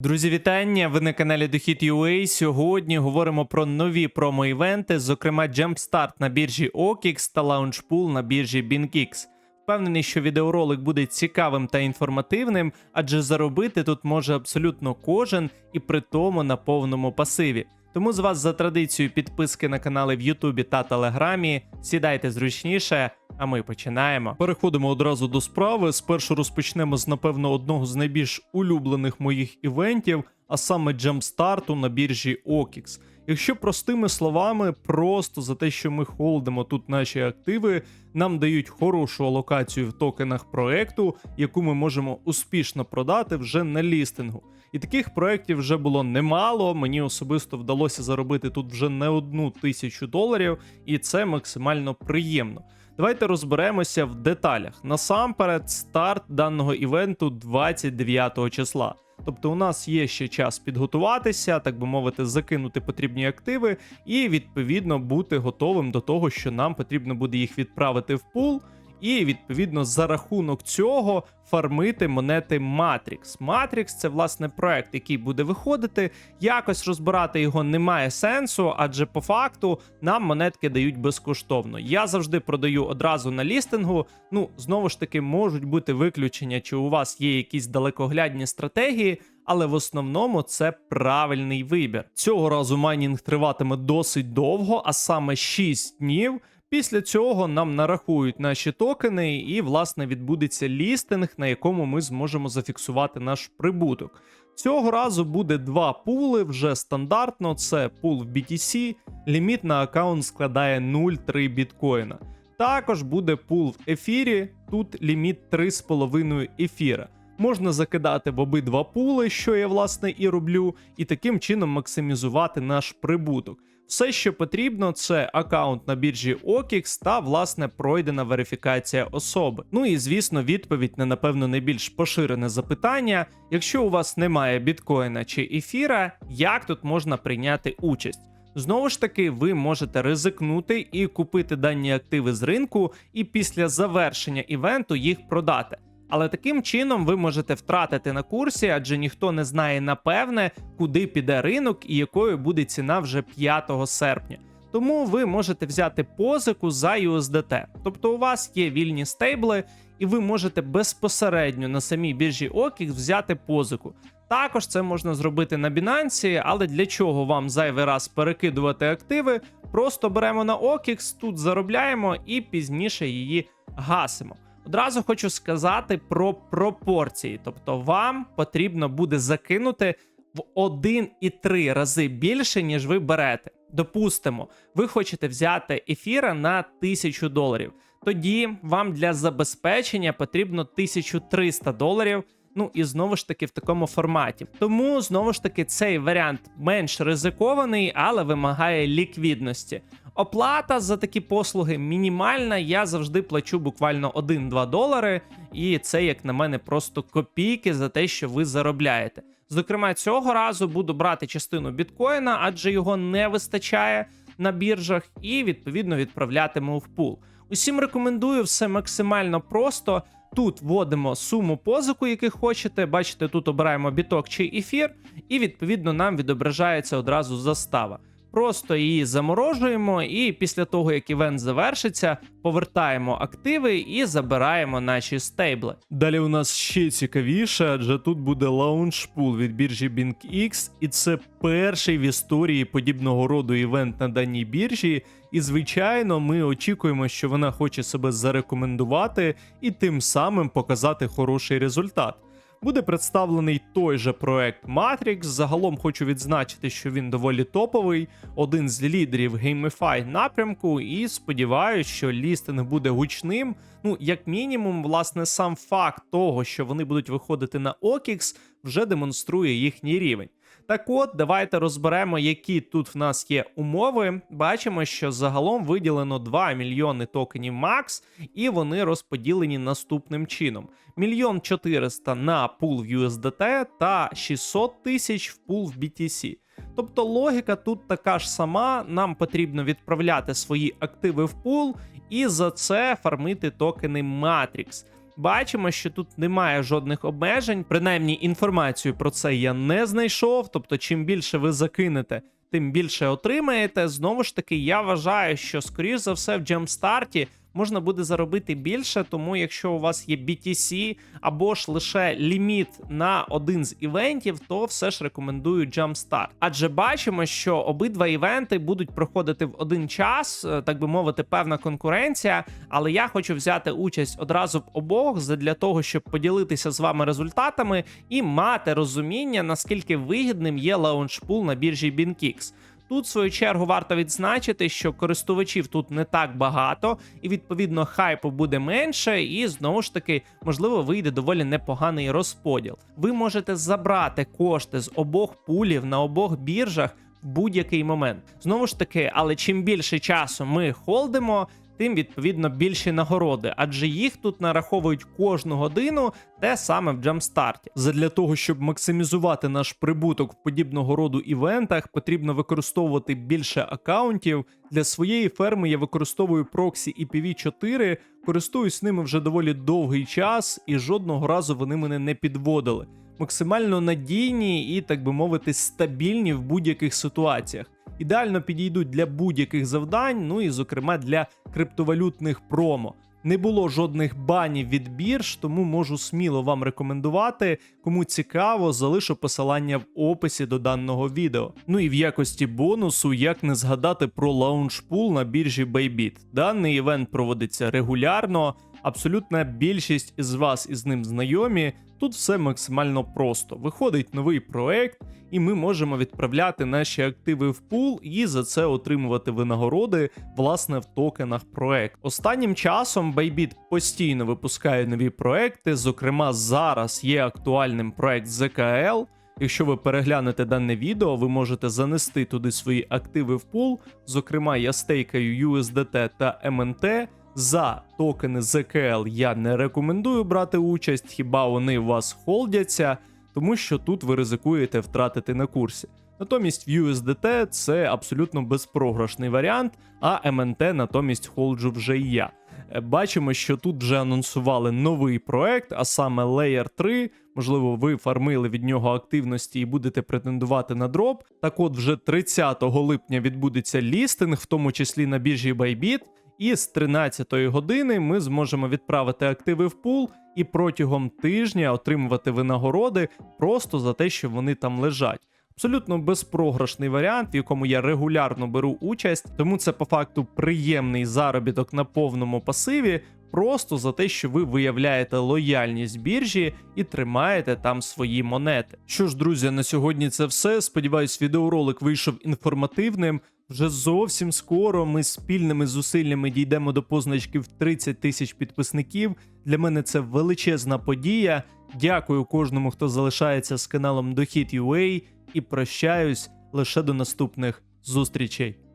Друзі, вітання! Ви на каналі Дохід.ua. Сьогодні говоримо про нові промо-івенти, зокрема Jumpstart на біржі OKX та LaunchPool на біржі BingX. Впевнений, що відеоролик буде цікавим та інформативним, адже заробити тут може абсолютно кожен і при тому на повному пасиві. Тому з вас за традицією підписки на канали в Ютубі та Телеграмі. Сідайте зручніше, а ми починаємо. Переходимо одразу до справи. Спершу розпочнемо з напевно одного з найбільш улюблених моїх івентів, а саме джемстарту на біржі OKX. Якщо простими словами, просто за те, що ми холдимо тут наші активи, нам дають хорошу алокацію в токенах проекту, яку ми можемо успішно продати вже на лістингу. І таких проєктів вже було немало. Мені особисто вдалося заробити тут вже не одну тисячу доларів, і це максимально приємно. Давайте розберемося в деталях. Насамперед, старт даного івенту 29 числа. Тобто у нас є ще час підготуватися, так би мовити, закинути потрібні активи, і відповідно бути готовим до того, що нам потрібно буде їх відправити в пул. І відповідно за рахунок цього фармити монети Matrix. Matrix це власне проект, який буде виходити. Якось розбирати його немає сенсу, адже по факту нам монетки дають безкоштовно. Я завжди продаю одразу на лістингу. Ну знову ж таки, можуть бути виключення, чи у вас є якісь далекоглядні стратегії. Але в основному це правильний вибір. Цього разу майнінг триватиме досить довго, а саме 6 днів. Після цього нам нарахують наші токени, і, власне, відбудеться лістинг, на якому ми зможемо зафіксувати наш прибуток. Цього разу буде два пули вже стандартно: це пул в BTC, ліміт на аккаунт складає 0,3 біткоїна. Також буде пул в ефірі, тут ліміт 3,5 ефіра. Можна закидати в обидва пули, що я власне і роблю, і таким чином максимізувати наш прибуток. Все, що потрібно, це аккаунт на біржі OKX та власне пройдена верифікація особи. Ну і звісно, відповідь на напевно найбільш поширене запитання: якщо у вас немає біткоїна чи ефіра, як тут можна прийняти участь? Знову ж таки, ви можете ризикнути і купити дані активи з ринку, і після завершення івенту їх продати. Але таким чином ви можете втратити на курсі, адже ніхто не знає напевне, куди піде ринок і якою буде ціна вже 5 серпня. Тому ви можете взяти позику за USDT. Тобто у вас є вільні стейбли, і ви можете безпосередньо на самій біржі OKX взяти позику. Також це можна зробити на Binance, але для чого вам зайвий раз перекидувати активи? Просто беремо на OKX, тут заробляємо і пізніше її гасимо. Одразу хочу сказати про пропорції. Тобто, вам потрібно буде закинути в 1,3 рази більше, ніж ви берете. Допустимо, ви хочете взяти ефіра на 1000 доларів. Тоді вам для забезпечення потрібно 1300 доларів. Ну і знову ж таки в такому форматі. Тому знову ж таки цей варіант менш ризикований, але вимагає ліквідності. Оплата за такі послуги мінімальна. Я завжди плачу буквально 1-2 долари, і це, як на мене, просто копійки за те, що ви заробляєте. Зокрема, цього разу буду брати частину біткоїна, адже його не вистачає на біржах, і відповідно відправлятиму в пул. Усім рекомендую все максимально просто. Тут вводимо суму позику, яких хочете. Бачите, тут обираємо біток чи ефір, і відповідно нам відображається одразу застава. Просто її заморожуємо, і після того, як івент завершиться, повертаємо активи і забираємо наші стейбли. Далі у нас ще цікавіше, адже тут буде лаунчпул від біржі BingX, і це перший в історії подібного роду івент на даній біржі. І, звичайно, ми очікуємо, що вона хоче себе зарекомендувати і тим самим показати хороший результат. Буде представлений той же проект Matrix. Загалом хочу відзначити, що він доволі топовий, один з лідерів GameFi напрямку, і сподіваюся, що лістинг буде гучним. Ну, як мінімум, власне, сам факт того, що вони будуть виходити на OKX, вже демонструє їхній рівень. Так от, давайте розберемо, які тут в нас є умови. Бачимо, що загалом виділено 2 мільйони токенів Max, і вони розподілені наступним чином: мільйон 400 на пул в USDT та 600 тисяч в пул в BTC. Тобто логіка тут така ж сама: нам потрібно відправляти свої активи в пул і за це фармити токени Matrix. Бачимо, що тут немає жодних обмежень. Принаймні, інформацію про це я не знайшов. Тобто, чим більше ви закинете, тим більше отримаєте. Знову ж таки, я вважаю, що скоріш за все в Джемстарті можна буде заробити більше, тому якщо у вас є BTC або ж лише ліміт на один з івентів, то все ж рекомендую Jumpstart. Адже бачимо, що обидва івенти будуть проходити в один час, е, так би мовити, певна конкуренція. Але я хочу взяти участь одразу в обох для того, щоб поділитися з вами результатами і мати розуміння, наскільки вигідним є лаунчпул на біржі BinKix. Тут, в свою чергу, варто відзначити, що користувачів тут не так багато, і відповідно хайпу буде менше, і знову ж таки, можливо, вийде доволі непоганий розподіл. Ви можете забрати кошти з обох пулів на обох біржах в будь-який момент. Знову ж таки, але чим більше часу ми холдимо. Тим відповідно більші нагороди, адже їх тут нараховують кожну годину, те саме в джамстарті. Задля того, щоб максимізувати наш прибуток в подібного роду івентах, потрібно використовувати більше акаунтів. Для своєї ферми я використовую проксі ipv 4 користуюсь ними вже доволі довгий час, і жодного разу вони мене не підводили. Максимально надійні і, так би мовити, стабільні в будь-яких ситуаціях. Ідеально підійдуть для будь-яких завдань, ну і зокрема для криптовалютних промо. Не було жодних банів від бірж, тому можу сміло вам рекомендувати. Кому цікаво, залишу посилання в описі до даного відео. Ну і в якості бонусу, як не згадати про лаунчпул на біржі Bybit. Даний івент проводиться регулярно. Абсолютна більшість із вас із ним знайомі. Тут все максимально просто. Виходить новий проект, і ми можемо відправляти наші активи в пул і за це отримувати винагороди власне в токенах проект. Останнім часом Bybit постійно випускає нові проекти. Зокрема, зараз є актуальним проект ZKL. Якщо ви переглянете дане відео, ви можете занести туди свої активи в пул. Зокрема, я стейкаю USDT та MNT. За токени ZKL я не рекомендую брати участь, хіба вони вас холдяться, тому що тут ви ризикуєте втратити на курсі. Натомість в USDT це абсолютно безпрограшний варіант, а MNT натомість холджу вже і я. Е, Бачимо, що тут вже анонсували новий проект, а саме Layer 3. Можливо, ви фармили від нього активності і будете претендувати на дроп. Так от, вже 30 липня відбудеться лістинг, в тому числі на біржі Bybit. І з 13 години ми зможемо відправити активи в пул і протягом тижня отримувати винагороди просто за те, що вони там лежать. Абсолютно безпрограшний варіант, в якому я регулярно беру участь, тому це по факту приємний заробіток на повному пасиві, просто за те, що ви виявляєте лояльність біржі і тримаєте там свої монети. Що ж, друзі, на сьогодні це все. Сподіваюсь, відеоролик вийшов інформативним. Вже зовсім скоро ми спільними зусиллями дійдемо до позначки в 30 тисяч підписників. Для мене це величезна подія. Дякую кожному, хто залишається з каналом Дохід.ua і прощаюсь лише до наступних зустрічей.